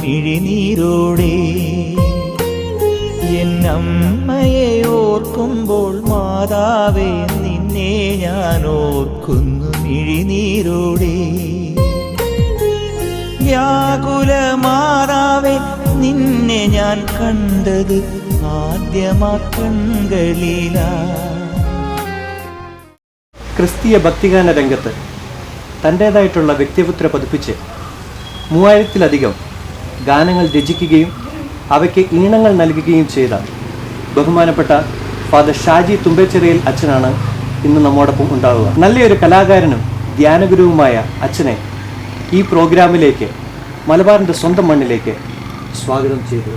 മിഴിനീരോടെ എന്നമ്മയെ ഓർക്കുമ്പോൾ മാതാവേ നിന്നെ ഞാൻ ഓർക്കുന്നു മിഴിനീരോടെ വ്യാകുല മാതാവേ നിന്നെ ഞാൻ കണ്ടത് ആദ്യമാ ക്രിസ്തീയ ഭക്തിഗാന രംഗത്ത് തന്റേതായിട്ടുള്ള വ്യക്തിപുത്ര പതിപ്പിച്ച് മൂവായിരത്തിലധികം ഗാനങ്ങൾ രചിക്കുകയും അവയ്ക്ക് ഈണങ്ങൾ നൽകുകയും ചെയ്ത ബഹുമാനപ്പെട്ട ഫാദർ ഷാജി തുമ്പേച്ചെറിയൽ അച്ഛനാണ് ഇന്ന് നമ്മോടൊപ്പം ഉണ്ടാവുക. നല്ലൊരു കലാകാരനും ധ്യാനഗുരുവുമായ അച്ഛനെ ഈ പ്രോഗ്രാമിലേക്ക് മലബാറിന്റെ സ്വന്തം മണ്ണിലേക്ക് സ്വാഗതം ചെയ്തു.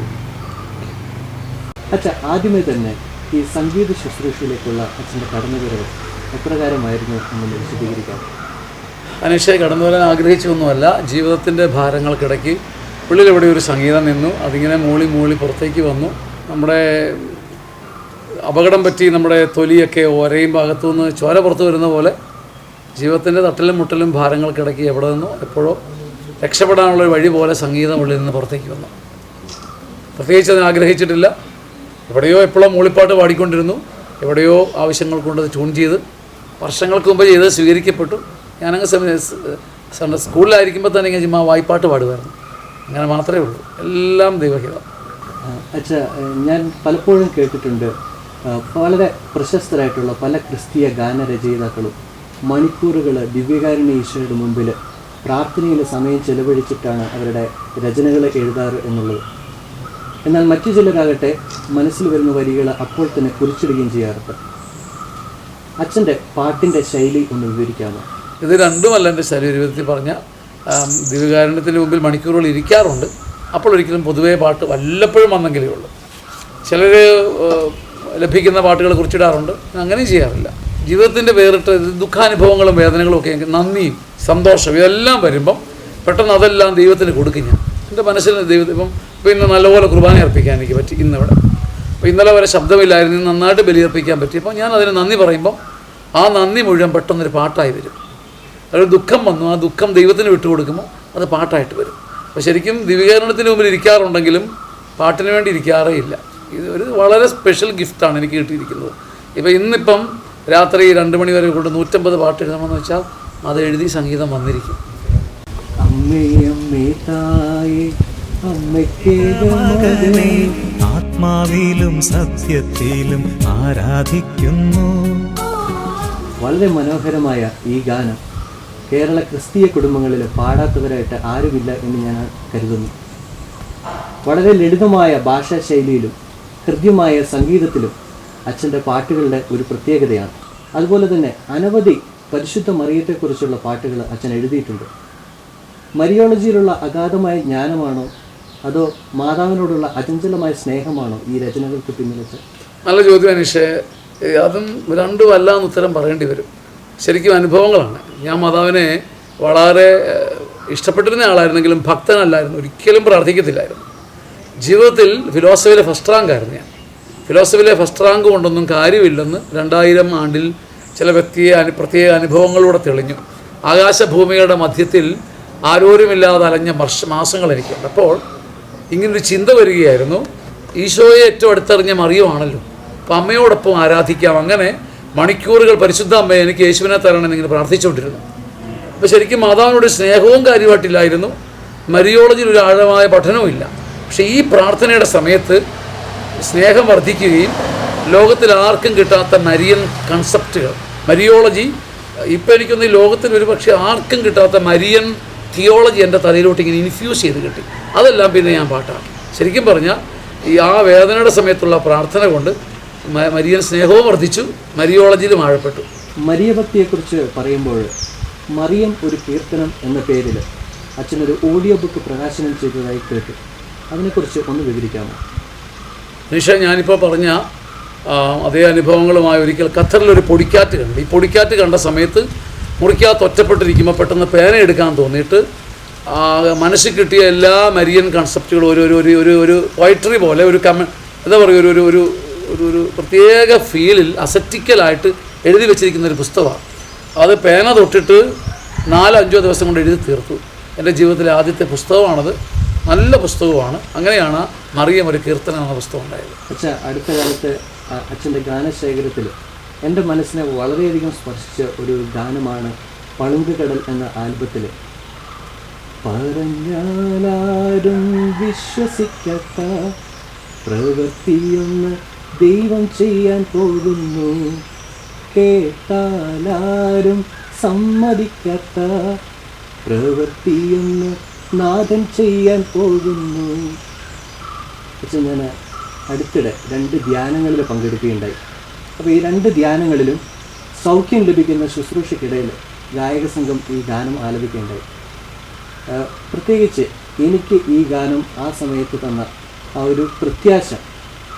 അച്ഛ ആദ്യമേ തന്നെ ഈ സംഗീത ശുശ്രൂഷയിലേക്കുള്ള അച്ഛന്റെ കടന്നുവരവ് എപ്രകാരമായിരുന്നു എന്ന് വിശദീകരിക്കാം. അനീഷയെ കടന്നുവരാൻ ആഗ്രഹിച്ചൊന്നുമല്ല ജീവിതത്തിന്റെ ഭാരങ്ങൾക്കിടയ്ക്ക് ഉള്ളിൽ ഒരു സംഗീതം നിന്നു അതിങ്ങനെ മൂളി മൂളി പുറത്തേക്ക് വന്നു. നമ്മുടെ അപകടം പറ്റി നമ്മുടെ തൊലിയൊക്കെ ഒരയും ഭാഗത്തു നിന്ന് ചോര പുറത്തു വരുന്ന പോലെ ജീവിതത്തിന്റെ തട്ടലും മുട്ടലും ഭാരങ്ങൾക്കിടയ്ക്ക് എവിടെ നിന്നോ എപ്പോഴോ രക്ഷപ്പെടാനുള്ള വഴി പോലെ സംഗീതം ഉള്ളിൽ നിന്ന് പുറത്തേക്ക് വന്നു. പ്രത്യേകിച്ച് അതിന് ആഗ്രഹിച്ചിട്ടില്ല. എവിടെയോ എപ്പോഴും മൂളിപ്പാട്ട് പാടിക്കൊണ്ടിരുന്നു. എവിടെയോ ആവശ്യങ്ങൾ കൊണ്ട് അത് ട്യൂൺ ചെയ്ത് വർഷങ്ങൾക്ക് മുമ്പ് ചെയ്ത് സ്വീകരിക്കപ്പെട്ടു. ഞാനങ്ങ് സ്കൂളിലായിരിക്കുമ്പോൾ തന്നെ ഇങ്ങനെ ചുമ്മാ വായ്പാട്ട് പാടുമായിരുന്നു. അങ്ങനെ മാത്രമേ ഉള്ളൂ. എല്ലാം ദൈവഹിതം. അച്ഛ ഞാൻ പലപ്പോഴും കേട്ടിട്ടുണ്ട് വളരെ പ്രശസ്തരായിട്ടുള്ള പല ക്രിസ്തീയ ഗാനരചയിതാക്കളും മണിക്കൂറുകൾ ദിവ്യകാരുണ്യ ഈശോയുടെ മുമ്പിൽ പ്രാർത്ഥനയിൽ സമയം ചെലവഴിച്ചിട്ടാണ് അവരുടെ രചനകൾ എഴുതാറ് എന്നുള്ളത്. എന്നാൽ മറ്റു ചിലരാകട്ടെ മനസ്സിൽ വരുന്ന വരികൾ അപ്പോൾ തന്നെ കുറിച്ചിടുകയും ചെയ്യാറുണ്ട്. അച്ഛന്റെ പാട്ടിന്റെ ശൈലി ഒന്ന് വിവരിക്കാമോ? ഇത് രണ്ടുമല്ല എന്റെ ശരീരത്തിൽ പറഞ്ഞ ദിവ്യകാരുണ്യത്തിന്റെ മുമ്പിൽ മണിക്കൂറുകൾ ഇരിക്കാറുണ്ട്. അപ്പോൾ ഒരിക്കലും പൊതുവേ പാട്ട് വല്ലപ്പോഴും വന്നെങ്കിലേ ഉള്ളൂ. ചിലർ ലഭിക്കുന്ന പാട്ടുകൾ കുറിച്ചിടാറുണ്ട്. അങ്ങനെയും ചെയ്യാറില്ല. ജീവിതത്തിന്റെ വേറിട്ട് ദുഃഖാനുഭവങ്ങളും വേദനകളും ഒക്കെ എനിക്ക് നന്ദിയും സന്തോഷം ഇതെല്ലാം വരുമ്പം പെട്ടെന്ന് അതെല്ലാം ദൈവത്തിന് കൊടുക്കും ഞാൻ. എന്റെ മനസ്സിൽ ദൈവം ഇപ്പം ഇന്ന് നല്ലപോലെ കുർബാന അർപ്പിക്കാൻ എനിക്ക് പറ്റി ഇന്നിവിടെ. അപ്പോൾ ഇന്നലെ വരെ ശബ്ദമില്ലായിരുന്നു നന്നായിട്ട് ബലിയർപ്പിക്കാൻ പറ്റി. അപ്പോൾ ഞാൻ അതിന് നന്ദി പറയുമ്പം ആ നന്ദി മുഴുവൻ പെട്ടെന്നൊരു പാട്ടായി വരും. ഒരു ദുഃഖം വന്നു. ആ ദുഃഖം ദൈവത്തിന് വിട്ടുകൊടുക്കുമ്പോൾ അത് പാട്ടായിട്ട് വരും. അപ്പോൾ ശരിക്കും ദിവ്യകരണത്തിന് മുമ്പിൽ ഇരിക്കാറുണ്ടെങ്കിലും പാട്ടിന് വേണ്ടി ഇരിക്കാറേ ഇല്ല. ഇത് ഒരു വളരെ സ്പെഷ്യൽ ഗിഫ്റ്റാണ് എനിക്ക് കിട്ടിയിരിക്കുന്നത്. ഇപ്പോൾ ഇന്നിപ്പം രാത്രി രണ്ട് മണി വരെ കൊണ്ട് നൂറ്റമ്പത് പാട്ട് എഴുതണമെന്ന് വെച്ചാൽ അത് എഴുതി സംഗീതം വന്നിരിക്കും. ആത്മാവിലും സത്യത്തിലും ആരാധിക്കുന്നു. വളരെ മനോഹരമായ ഈ ഗാനം കേരള ക്രിസ്തീയ കുടുംബങ്ങളിൽ പാടാത്തവരായിട്ട് ആരുമില്ല എന്ന് ഞാൻ കരുതുന്നു. വളരെ ലളിതമായ ഭാഷാശൈലിയിലും ഹൃദ്യമായ സംഗീതത്തിലും അച്ഛന്റെ പാട്ടുകളുടെ ഒരു പ്രത്യേകതയാണ്. അതുപോലെ തന്നെ അനവധി പരിശുദ്ധ മറിയത്തെക്കുറിച്ചുള്ള പാട്ടുകൾ അച്ഛൻ എഴുതിയിട്ടുണ്ട്. മരിയോളജിയിലുള്ള അഗാധമായ ജ്ഞാനമാണോ അതോ മാതാവിനോടുള്ള അചഞ്ചലമായ സ്നേഹമാണോ ഈ രചനകൾക്ക് പിന്നിൽ നല്ല ചോദ്യം അനീഷേ അതും രണ്ടും അല്ല എന്ന് ഉത്തരം പറയേണ്ടി വരും. ശരിക്കും അനുഭവങ്ങളാണ്. ഞാൻ മാതാവിനെ വളരെ ഇഷ്ടപ്പെട്ടിരുന്ന ആളായിരുന്നെങ്കിലും ഭക്തനല്ലായിരുന്നു. ഒരിക്കലും പ്രാർത്ഥിക്കത്തില്ലായിരുന്നു. ജീവിതത്തിൽ ഫിലോസഫിയിലെ ഫസ്റ്റ് റാങ്ക് ആയിരുന്നു ഞാൻ. ഫിലോസഫിയിലെ ഫസ്റ്റ് റാങ്ക് കൊണ്ടൊന്നും കാര്യമില്ലെന്ന് രണ്ടായിരം ആണ്ടിൽ ചില വ്യക്തിയെ അനു പ്രത്യേക അനുഭവങ്ങളിലൂടെ തെളിഞ്ഞു. ആകാശഭൂമികളുടെ മധ്യത്തിൽ ആരോരുമില്ലാതെ അലഞ്ഞ വർഷ മാസങ്ങൾ എനിക്കുണ്ട് അപ്പോൾ ഇങ്ങനൊരു ചിന്ത വരികയായിരുന്നു. ഈശോയെ ഏറ്റവും അടുത്തറിഞ്ഞ മറിയുമാണല്ലോ. അപ്പം അമ്മയോടൊപ്പം ആരാധിക്കാം. അങ്ങനെ മണിക്കൂറുകൾ പരിശുദ്ധ അമ്മയെ എനിക്ക് യേശുവിനെ തരണം എന്നിങ്ങനെ പ്രാർത്ഥിച്ചുകൊണ്ടിരുന്നു. അപ്പോൾ ശരിക്കും മാതാവിനോട് സ്നേഹവും കാര്യമായിട്ടില്ലായിരുന്നു. മരിയോളജിയിൽ ഒരു ആഴമായ പഠനവും ഇല്ല. പക്ഷേ ഈ പ്രാർത്ഥനയുടെ സമയത്ത് സ്നേഹം വർദ്ധിക്കുകയും ലോകത്തിൽ ആർക്കും കിട്ടാത്ത മരിയൻ കൺസെപ്റ്റുകൾ മരിയോളജി ഇപ്പോൾ എനിക്കൊന്ന് ലോകത്തിൽ ഒരു പക്ഷേ ആർക്കും കിട്ടാത്ത മരിയൻ തിയോളജി എന്റെ തലയിലോട്ട് ഇങ്ങനെ ഇൻഫ്യൂസ് ചെയ്ത് കിട്ടി. അതെല്ലാം പിന്നെ ഞാൻ പാട്ടാണ് ശരിക്കും പറഞ്ഞാൽ ഈ ആ വേദനയുടെ സമയത്തുള്ള പ്രാർത്ഥന കൊണ്ട് മ- മരിയൻ സ്നേഹവും വർദ്ധിച്ചു. മരിയോളജിയിലും ആഴപ്പെട്ടു. മരിയഭക്തിയെക്കുറിച്ച് പറയുമ്പോൾ മറിയം ഒരു കീർത്തനം എന്ന പേരിൽ അച്ഛനൊരു ഓഡിയോ ബുക്ക് പ്രകാശനം ചെയ്തതായി കേട്ടു. അതിനെക്കുറിച്ച് ഒന്ന് വിവരിക്കാമോ? നിഷ ഞാനിപ്പോൾ പറഞ്ഞ അതേ അനുഭവങ്ങളുമായി ഒരിക്കൽ ഖത്തറിലൊരു പൊടിക്കാറ്റ് കണ്ടു. ഈ പൊടിക്കാറ്റ് കണ്ട സമയത്ത് മുറിക്കാത്ത ഒറ്റപ്പെട്ടിരിക്കുമ്പോൾ പെട്ടെന്ന് പേന എടുക്കാൻ തോന്നിയിട്ട് മനസ്സിൽ കിട്ടിയ എല്ലാ മരിയൻ കൺസെപ്റ്റുകളും ഒരു ഒരു ഒരു ഒരു പോയട്രി പോലെ ഒരു കമ എന്താ പറയുക ഒരു ഒരു ഒരു ഒരു പ്രത്യേക ഫീലിൽ അസറ്റിക്കലായിട്ട് എഴുതി വെച്ചിരിക്കുന്ന ഒരു പുസ്തകമാണ്. അത് പേന തൊട്ടിട്ട് നാലോ അഞ്ചോ ദിവസം കൊണ്ട് എഴുതി തീർത്തു. എന്റെ ജീവിതത്തിലെ ആദ്യത്തെ പുസ്തകമാണത്. നല്ല പുസ്തകമാണ്. അങ്ങനെയാണ് മറിയം ഒരു കീർത്തനം എന്ന പുസ്തകം ഉണ്ടായത്. അച്ഛ അടുത്ത കാലത്ത് അച്ഛന്റെ ഗാനശേഖരത്തിൽ എന്റെ മനസ്സിനെ വളരെയധികം സ്പർശിച്ച ഒരു ഗാനമാണ് പളുങ്കുകടൽ എന്ന ആൽബത്തിൽ പറഞ്ഞാലും വിശ്വസിക്കാത്ത പ്രവൃത്തിയൊന്ന് ദൈവം ചെയ്യാൻ പോകുന്നു. കേട്ടാലാരും സമ്മതിക്കാത്ത പ്രവൃത്തിയൊന്ന് നാഥൻ ചെയ്യാൻ പോകുന്നു. പക്ഷെ ഞാൻ അടുത്തിടെ രണ്ട് ധ്യാനങ്ങളിൽ പങ്കെടുക്കുകയുണ്ടായി. അപ്പോൾ ഈ രണ്ട് ധ്യാനങ്ങളിലും സൗഖ്യം ലഭിക്കുന്ന ശുശ്രൂഷയ്ക്കിടയിൽ ഗായക സംഘം ഈ ഗാനം ആലപിക്കുകയുണ്ടായി. പ്രത്യേകിച്ച് എനിക്ക് ഈ ഗാനം ആ സമയത്ത് തന്ന ആ ഒരു പ്രത്യാശ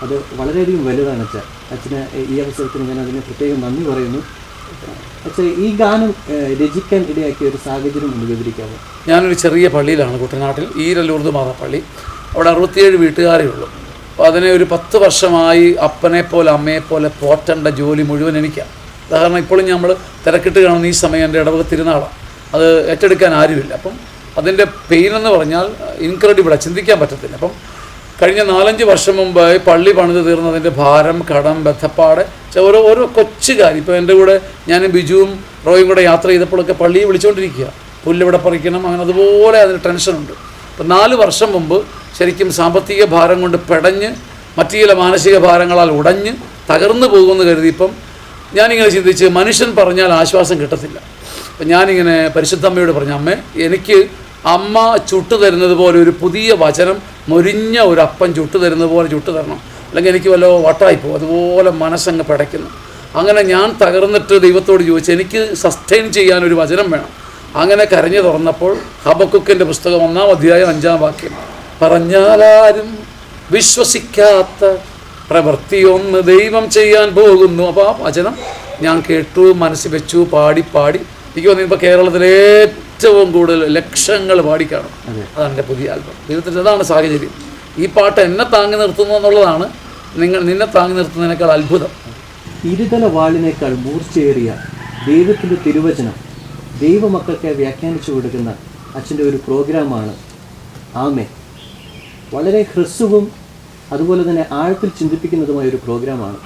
അത് വളരെയധികം വലുതാണ് അച്ഛ. അച്ഛന് ഈ അവസരത്തിന് ഞാൻ അതിന് പ്രത്യേകം നന്ദി പറയുന്നു. അച്ഛൻ ഈ ഗാനം രചിക്കാൻ ഇടയാക്കിയ ഒരു സാഹചര്യം ഒന്ന് വിവരിക്കാമോ? ഞാനൊരു ചെറിയ പള്ളിയിലാണ് കുട്ടനാട്ടിൽ ഈരല്ലൂർദ് മാതാപ്പള്ളി പള്ളി അവിടെ അറുപത്തിയേഴ് വീട്ടുകാരേ ഉള്ളൂ. അപ്പോൾ അതിനെ ഒരു പത്ത് വർഷമായി അപ്പനെ പോലെ അമ്മയെ പോലെ പോറ്റേണ്ട ജോലി മുഴുവൻ എനിക്കാണ് ഉദാഹരണം ഇപ്പോഴും നമ്മൾ തിരക്കിട്ട് കാണുന്ന ഈ സമയം എന്റെ ഇടവക തിരുനാളാണ് അത് ഏറ്റെടുക്കാൻ ആരുമില്ല. അപ്പം അതിന്റെ പെയിൻ എന്ന് പറഞ്ഞാൽ ഇൻക്രെഡിബിളാണ് ചിന്തിക്കാൻ പറ്റത്തില്ല. അപ്പം കഴിഞ്ഞ നാലഞ്ച് വർഷം മുമ്പായി പള്ളി പണിത് തീർന്നതിന്റെ ഭാരം കടം ബന്ധപ്പാട് ഓരോ ഓരോ കൊച്ചു കാര്യം. ഇപ്പോൾ എന്റെ കൂടെ ഞാൻ ബിജുവും റോയും കൂടെ യാത്ര ചെയ്തപ്പോഴൊക്കെ പള്ളിയെ വിളിച്ചുകൊണ്ടിരിക്കുക പുല്ലിവിടെ പറിക്കണം അങ്ങനെ അതുപോലെ അതിന് ടെൻഷനുണ്ട്. അപ്പം നാല് വർഷം മുമ്പ് ശരിക്കും സാമ്പത്തിക ഭാരം കൊണ്ട് പെടഞ്ഞ് മറ്റു ചില മാനസിക ഭാരങ്ങളാൽ ഉടഞ്ഞ് തകർന്നു പോകുമെന്ന് കരുതി ഇപ്പം ഞാനിങ്ങനെ ചിന്തിച്ച് മനുഷ്യൻ പറഞ്ഞാൽ ആശ്വാസം കിട്ടത്തില്ല. അപ്പം ഞാനിങ്ങനെ പരിശുദ്ധമ്മയോട് പറഞ്ഞു അമ്മേ എനിക്ക് അമ്മ ചുട്ടു തരുന്നത് പോലെ ഒരു പുതിയ വചനം മൊരിഞ്ഞ ഒരു അപ്പം ചുട്ടു തരുന്നത് പോലെ ചുട്ടു തരണം. അല്ലെങ്കിൽ എനിക്ക് വല്ല വട്ടായി പോകും. അതുപോലെ മനസ്സങ്ങ് പടയ്ക്കുന്നു. അങ്ങനെ ഞാൻ തകർന്നിട്ട് ദൈവത്തോട് ചോദിച്ചു എനിക്ക് സസ്റ്റെയിൻ ചെയ്യാൻ ഒരു വചനം വേണം. അങ്ങനെ കരഞ്ഞു തുറന്നപ്പോൾ ഹബക്കുക്കിന്റെ പുസ്തകം ഒന്നാം അധ്യായം അഞ്ചാം വാക്യം പറഞ്ഞാലും വിശ്വസിക്കാത്ത പ്രവൃത്തിയൊന്ന് ദൈവം ചെയ്യാൻ പോകുന്നു. അപ്പോൾ ആ വചനം ഞാൻ കേട്ടു മനസ്സിൽ വെച്ചു പാടി പാടി. എനിക്ക് തോന്നുന്നു ഇപ്പോൾ കേരളത്തിലെ ഏറ്റവും കൂടുതൽ ലക്ഷങ്ങൾ പാടിക്കാണും? അതാണ് എന്റെ പുതിയ ആൽബം. ദൈവത്തിന്റെ അതാണ് സാഹചര്യം. ഈ പാട്ട് എന്നെ താങ്ങി നിർത്തുന്നു എന്നുള്ളതാണ് നിങ്ങൾ നിന്നെ താങ്ങി നിർത്തുന്നതിനേക്കാൾ അത്ഭുതം. ഇരുതല വാളിനേക്കാൾ മൂർച്ചയേറിയ ദൈവത്തിന്റെ തിരുവചനം ദൈവമക്കൾക്ക് വ്യാഖ്യാനിച്ചു കൊടുക്കുന്ന അച്ഛന്റെ ഒരു പ്രോഗ്രാമാണ് ആമേ വളരെ ഹ്രസ്വവും അതുപോലെ തന്നെ ആഴത്തിൽ ചിന്തിപ്പിക്കുന്നതുമായ ഒരു പ്രോഗ്രാമാണ്.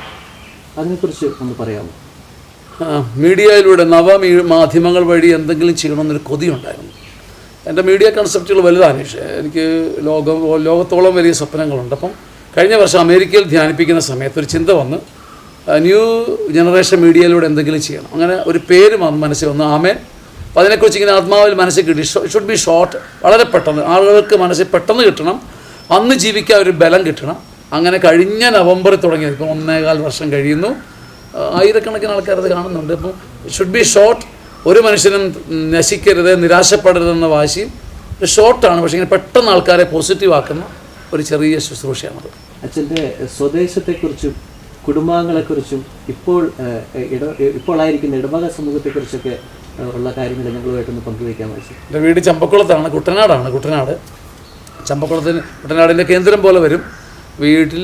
അതിനെക്കുറിച്ച് ഒന്ന് പറയാമോ? മീഡിയയിലൂടെ നവ മാധ്യമങ്ങൾ വഴി എന്തെങ്കിലും ചെയ്യണമെന്നൊരു കൊതിയുണ്ടായിരുന്നു. എന്റെ മീഡിയ കൺസെപ്റ്റുകൾ വലുതാണ്. എനിക്ക് ലോകം ലോകത്തോളം വലിയ സ്വപ്നങ്ങളുണ്ട്. അപ്പം കഴിഞ്ഞ വർഷം അമേരിക്കയിൽ ധ്യാനിപ്പിക്കുന്ന സമയത്ത് ഒരു ചിന്ത വന്ന് ന്യൂ ജനറേഷൻ മീഡിയയിലൂടെ എന്തെങ്കിലും ചെയ്യണം. അങ്ങനെ ഒരു പേര് മനസ്സിൽ വന്നു ആമേൻ. അപ്പോൾ അതിനെക്കുറിച്ച് ഇങ്ങനെ ആത്മാവിൽ മനസ്സിൽ കിട്ടി. ഷുഡ് ബി ഷോർട്ട് വളരെ പെട്ടെന്ന് ആളുകൾക്ക് മനസ്സിൽ പെട്ടെന്ന് കിട്ടണം. അന്ന് ജീവിക്കാൻ ഒരു ബലം കിട്ടണം. അങ്ങനെ കഴിഞ്ഞ നവംബറിൽ തുടങ്ങിയത്. ഇപ്പം ഒന്നേകാൽ വർഷം കഴിയുന്നു. ആയിരക്കണക്കിന് ആൾക്കാരത് കാണുന്നുണ്ട്. അപ്പം ഷുഡ് ബി ഷോർട്ട് ഒരു മനുഷ്യനും നശിക്കരുത് നിരാശപ്പെടരുതെന്ന വാശി ഒരു ഷോർട്ടാണ് പക്ഷേ ഇങ്ങനെ പെട്ടെന്ന് ആൾക്കാരെ പോസിറ്റീവ് ആക്കുന്ന ഒരു ചെറിയ ശുശ്രൂഷയാണത് അച്ഛന്റെ സ്വദേശത്തെക്കുറിച്ചും കുടുംബാംഗങ്ങളെക്കുറിച്ചും ഇപ്പോൾ ഇട ഇപ്പോൾ ആയിരിക്കുന്ന ഇടവക സമൂഹത്തെക്കുറിച്ചൊക്കെ ഉള്ള കാര്യങ്ങൾ ഞങ്ങളുമായിട്ടൊന്ന് പങ്കുവയ്ക്കാൻ അച്ഛൻ. എന്റെ വീട് ചമ്പക്കുളത്താണ് കുട്ടനാടാണ് കുട്ടനാട്. ചമ്പക്കുളത്തിന് കുട്ടനാടിന്റെ കേന്ദ്രം പോലെ വരും. വീട്ടിൽ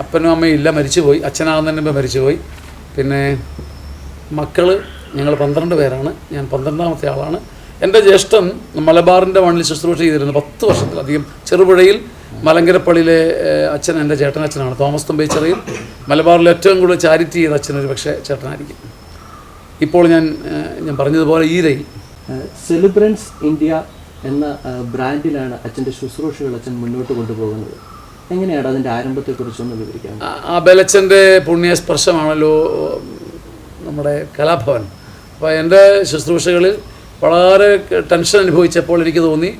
അപ്പനും അമ്മയും ഇല്ല മരിച്ചുപോയി. അച്ഛനാകുന്നതിന് മുമ്പ് മരിച്ചുപോയി. പിന്നെ മക്കൾ ഞങ്ങൾ പന്ത്രണ്ട് പേരാണ്. ഞാൻ പന്ത്രണ്ടാമത്തെ ആളാണ്. എന്റെ ജ്യേഷ്ഠൻ മലബാറിന്റെ മണ്ണിൽ ശുശ്രൂഷ ചെയ്തിരുന്നു പത്ത് വർഷത്തിലധികം ചെറുപുഴയിൽ മലങ്കരപ്പള്ളിയിലെ അച്ഛൻ എന്റെ ചേട്ടനച്ഛനാണ്. തോമസ് തുമ്പേച്ചെറിയിൽ മലബാറിൽ ഏറ്റവും കൂടുതൽ ചാരിറ്റി ചെയ്ത അച്ഛനൊരു പക്ഷേ ചേട്ടനായിരിക്കും. ഇപ്പോൾ ഞാൻ ഞാൻ പറഞ്ഞതുപോലെ ഈരയിൽ. സെലിബ്രൻസ് ഇന്ത്യ എന്ന ബ്രാൻഡിലാണ് അച്ഛന്റെ ശുശ്രൂഷകൾ അച്ഛൻ മുന്നോട്ട് കൊണ്ടുപോകുന്നത്. എങ്ങനെയാണ് അതിന്റെ ആരംഭത്തെക്കുറിച്ചൊന്ന് വിവരിക്കാം ആ- ബലച്ചന്റെ പുണ്യസ്പർശമാണല്ലോ നമ്മുടെ കലാഭവൻ. അപ്പോൾ എന്റെ ശുശ്രൂഷകളിൽ വളരെ ടെൻഷൻ അനുഭവിച്ചപ്പോൾ എനിക്ക് തോന്നി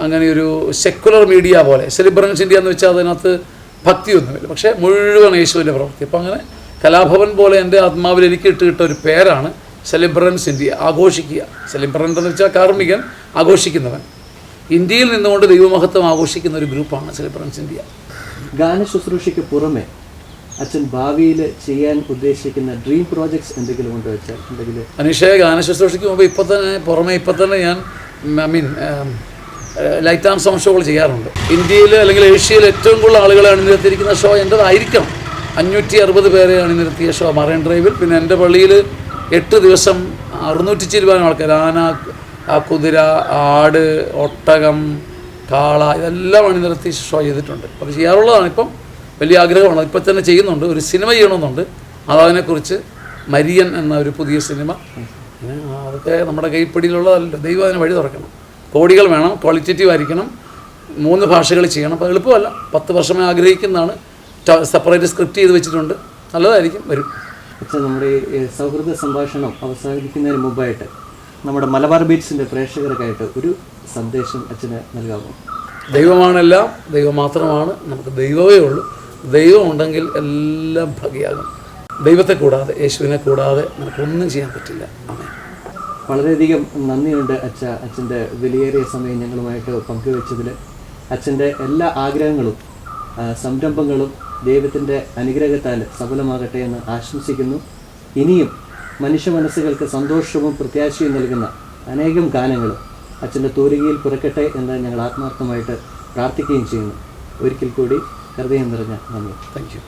അങ്ങനെ ഒരു സെക്കുലർ മീഡിയ പോലെ സെലിബ്രൻസ് ഇന്ത്യ എന്ന് വെച്ചാൽ അതിനകത്ത് ഭക്തിയൊന്നുമില്ല. പക്ഷേ മുഴുവൻ യേശുവിന്റെ പ്രവൃത്തി. അപ്പോൾ അങ്ങനെ കലാഭവൻ പോലെ എന്റെ ആത്മാവിൽ എനിക്ക് ഇട്ട് കിട്ട ഒരു പേരാണ് സെലിബ്രൻസ് ഇന്ത്യ ആഘോഷിക്കുക. സെലിബ്രന്റ് എന്ന് വെച്ചാൽ കാർമ്മികൻ ആഘോഷിക്കുന്നവൻ. ഇന്ത്യയിൽ നിന്നുകൊണ്ട് ദൈവമഹത്വം ആഘോഷിക്കുന്ന ഒരു ഗ്രൂപ്പാണ് സെലിബ്രൻസ് ഇന്ത്യ. ഗാന ശുശ്രൂഷയ്ക്ക് പുറമെ അച്ഛൻ ഭാവിയിൽ ചെയ്യാൻ ഉദ്ദേശിക്കുന്ന ഡ്രീം പ്രോജക്ട്സ് എന്തെങ്കിലും ഉണ്ടോ വെച്ചാൽ എന്തെങ്കിലും? അനീഷ ഗാന ശുശ്രൂഷയ്ക്ക് മുമ്പ് ഇപ്പം തന്നെ പുറമെ ഇപ്പം തന്നെ ഞാൻ I mean light and sound ഷോകൾ ചെയ്യാറുണ്ട്. ഇന്ത്യയിൽ അല്ലെങ്കിൽ ഏഷ്യയിൽ ഏറ്റവും കൂടുതൽ ആളുകളെ അണിനിരത്തിയിരിക്കുന്ന ഷോ എന്റെതായിരിക്കണം അഞ്ഞൂറ്റി അറുപത് പേരെ അണിനിരത്തിയ ഷോ മറൈൻ ഡ്രൈവിൽ. പിന്നെ എന്റെ പള്ളിയിൽ എട്ട് ദിവസം അറുന്നൂറ്റി ചിരുവാനും ആൾക്കാർ ആന ആ കുതിര ആട് ഒട്ടകം കാള ഇതെല്ലാം അണിനിരത്തി ഷോ ചെയ്തിട്ടുണ്ട്. അത് ചെയ്യാറുള്ളതാണ്. ഇപ്പം വലിയ ആഗ്രഹമാണ്. ഇപ്പം തന്നെ ചെയ്യുന്നുണ്ട്. ഒരു സിനിമ ചെയ്യണമെന്നുണ്ട്. അതതിനെക്കുറിച്ച് മരിയൻ എന്ന ഒരു പുതിയ സിനിമ. അതൊക്കെ നമ്മുടെ കൈപ്പിടിയിലുള്ളതല്ല. ദൈവം അതിന് വഴി തുറക്കണം. കോടികൾ വേണം. ക്വാളിറ്റേറ്റീവ് ആയിരിക്കണം. മൂന്ന് ഭാഷകൾ ചെയ്യണം. അപ്പോൾ എളുപ്പമല്ല. പത്ത് വർഷമായി ആഗ്രഹിക്കുന്നതാണ്. സെപ്പറേറ്റ് സ്ക്രിപ്റ്റ് ചെയ്ത് വെച്ചിട്ടുണ്ട്. നല്ലതായിരിക്കും. വരും. നമ്മുടെ സൗഹൃദ സംഭാഷണം അവസാനിപ്പിക്കുന്നതിന് മുമ്പായിട്ട് നമ്മുടെ മലബാർ ബീറ്റ്സിന്റെ പ്രേക്ഷകർക്കായിട്ട് ഒരു സന്ദേശം അച്ഛന് നൽകാമോ? ദൈവമാണെല്ലാം ദൈവം മാത്രമാണ് നമുക്ക് ദൈവമേ ഉള്ളൂ. ദൈവം ഉണ്ടെങ്കിൽ എല്ലാം ഭംഗിയാകും. ദൈവത്തെ കൂടാതെ യേശുവിനെ കൂടാതെ നമുക്കൊന്നും ചെയ്യാൻ പറ്റില്ല. വളരെയധികം നന്ദിയുണ്ട് അച്ഛ അച്ഛന്റെ വിലയേറിയ സമയം ഞങ്ങളുമായിട്ട് പങ്കുവെച്ചതിൽ അച്ഛന്റെ എല്ലാ ആഗ്രഹങ്ങളും സംരംഭങ്ങളും ദൈവത്തിന്റെ അനുഗ്രഹത്താൽ സഫലമാകട്ടെ എന്ന് ആശംസിക്കുന്നു. ഇനിയും മനുഷ്യ മനസ്സുകൾക്ക് സന്തോഷവും പ്രത്യാശയും നൽകുന്ന അനേകം ഗാനങ്ങൾ അച്ഛന്റെ തൂരികയിൽ പുറക്കട്ടെ എന്ന് ഞങ്ങൾ ആത്മാർത്ഥമായിട്ട് പ്രാർത്ഥിക്കുകയും ചെയ്യുന്നു. ഒരിക്കൽ കൂടി ഹൃദയം നിറഞ്ഞ നന്ദി. Thank you